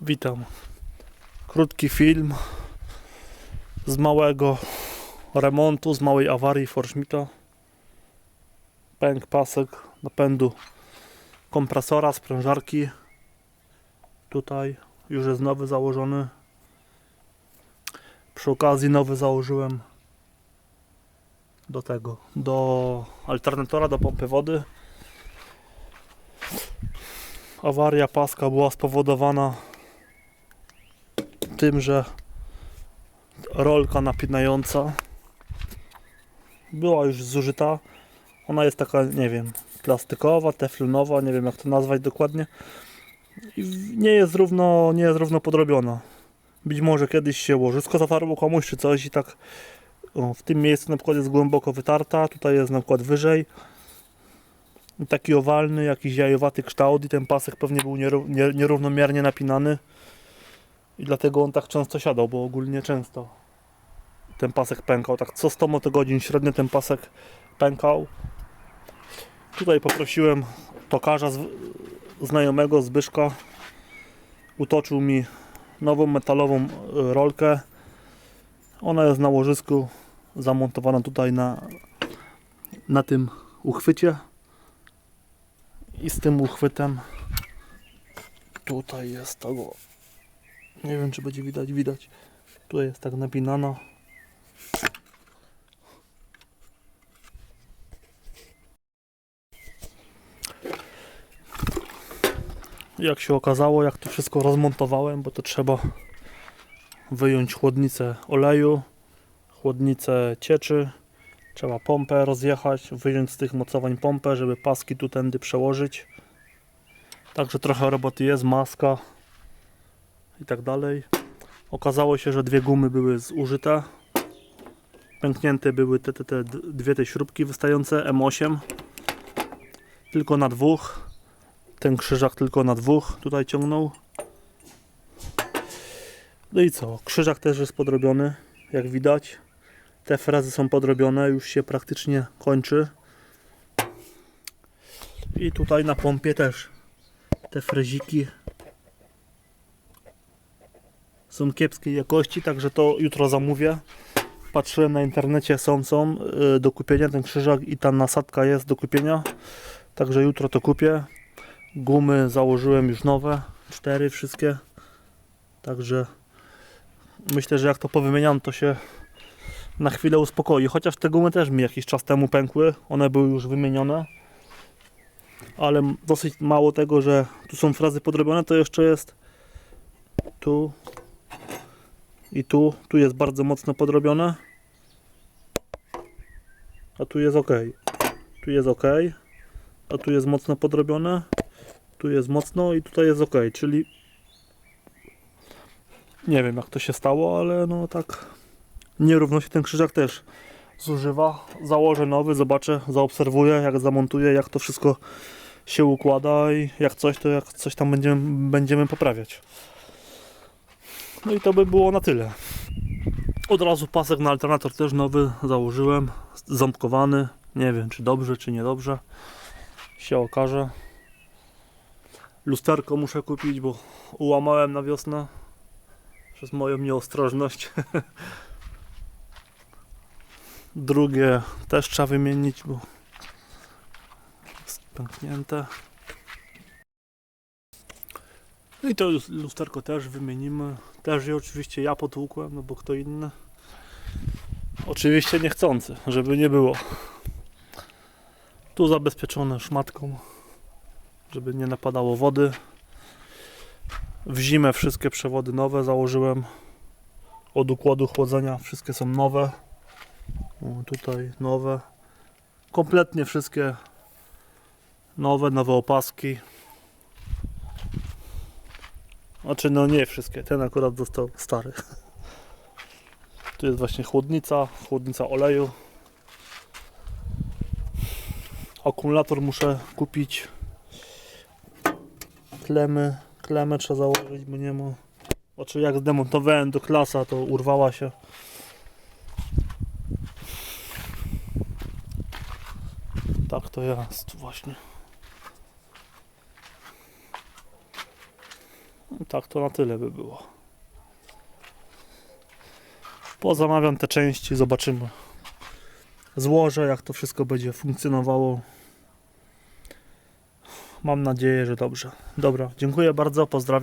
Witam. Krótki film z małego remontu, z małej awarii Forschmita. Pęk pasek napędu kompresora, sprężarki. Tutaj już jest nowy założony. Przy okazji nowy założyłem do tego, do alternatora, do pompy wody. Awaria paska była spowodowana tym, że rolka napinająca była już zużyta. Ona jest taka, nie wiem, plastikowa, teflonowa, nie wiem jak to nazwać dokładnie. I nie jest równo, nie jest równo podrobiona. Być może kiedyś się łożysko zatarło komuś czy coś i tak o, w tym miejscu na przykład jest głęboko wytarta, tutaj jest na przykład wyżej. Taki owalny, jakiś jajowaty kształt i ten pasek pewnie był nieró- nie- nierównomiernie napinany. I dlatego on tak często siadał, bo ogólnie często ten pasek pękał. Tak co 100 motogodzin średnio ten pasek pękał. Tutaj poprosiłem tokarza znajomego Zbyszka. Utoczył mi nową metalową e, rolkę. Ona jest na łożysku zamontowana tutaj na, na tym uchwycie. I z tym uchwytem tutaj jest tego nie wiem, czy będzie widać, widać. Tu jest tak napinana. Jak się okazało, jak to wszystko rozmontowałem, bo to trzeba wyjąć chłodnicę oleju, chłodnicę cieczy, trzeba pompę rozjechać, wyjąć z tych mocowań pompę, żeby paski tu tędy przełożyć. Także trochę roboty jest, maska, i tak dalej. Okazało się, że dwie gumy były zużyte. Pęknięte były te, te, te dwie te śrubki wystające M8. Tylko na dwóch. Ten krzyżak tylko na dwóch tutaj ciągnął. No i co? Krzyżak też jest podrobiony, jak widać. Te frezy są podrobione, już się praktycznie kończy. I tutaj na pompie też te freziki są kiepskiej jakości, także to jutro zamówię. Patrzyłem na internecie, są, są y, do kupienia ten krzyżak i ta nasadka jest do kupienia. Także jutro to kupię. Gumy założyłem już nowe, cztery wszystkie. Także myślę, że jak to powymieniam, to się na chwilę uspokoi. Chociaż te gumy też mi jakiś czas temu pękły, one były już wymienione. Ale dosyć mało tego, że tu są frazy podrobione, to jeszcze jest tu i tu, tu jest bardzo mocno podrobione. A tu jest ok. Tu jest ok. A tu jest mocno podrobione. Tu jest mocno i tutaj jest ok. Czyli nie wiem jak to się stało, ale no tak nierówno się ten krzyżak też zużywa. Założę nowy, zobaczę, zaobserwuję jak zamontuję, jak to wszystko się układa i jak coś, to jak coś tam będziemy, będziemy poprawiać. No i to by było na tyle. Od razu pasek na alternator też nowy założyłem, ząbkowany. Nie wiem czy dobrze, czy niedobrze. Się okaże. Lusterko muszę kupić, bo ułamałem na wiosnę przez moją nieostrożność. Drugie też trzeba wymienić, bo jest pęknięte. No i to lus- lusterko też wymienimy. Też je oczywiście ja potłukłem, no bo kto inny. Oczywiście niechcący, żeby nie było. Tu zabezpieczone szmatką, żeby nie napadało wody. W zimę wszystkie przewody nowe założyłem. Od układu chłodzenia wszystkie są nowe. O, tutaj nowe. Kompletnie wszystkie nowe, nowe opaski. Znaczy, no nie wszystkie. Ten akurat został stary. Tu jest właśnie chłodnica, chłodnica oleju. Akumulator muszę kupić. Klemy, klemę trzeba założyć, bo nie ma. Znaczy, jak zdemontowałem do klasa, to urwała się. Tak to jest właśnie. Tak, to na tyle by było. Pozamawiam te części, zobaczymy. Złożę, jak to wszystko będzie funkcjonowało. Mam nadzieję, że dobrze. Dobra, dziękuję bardzo, pozdrawiam.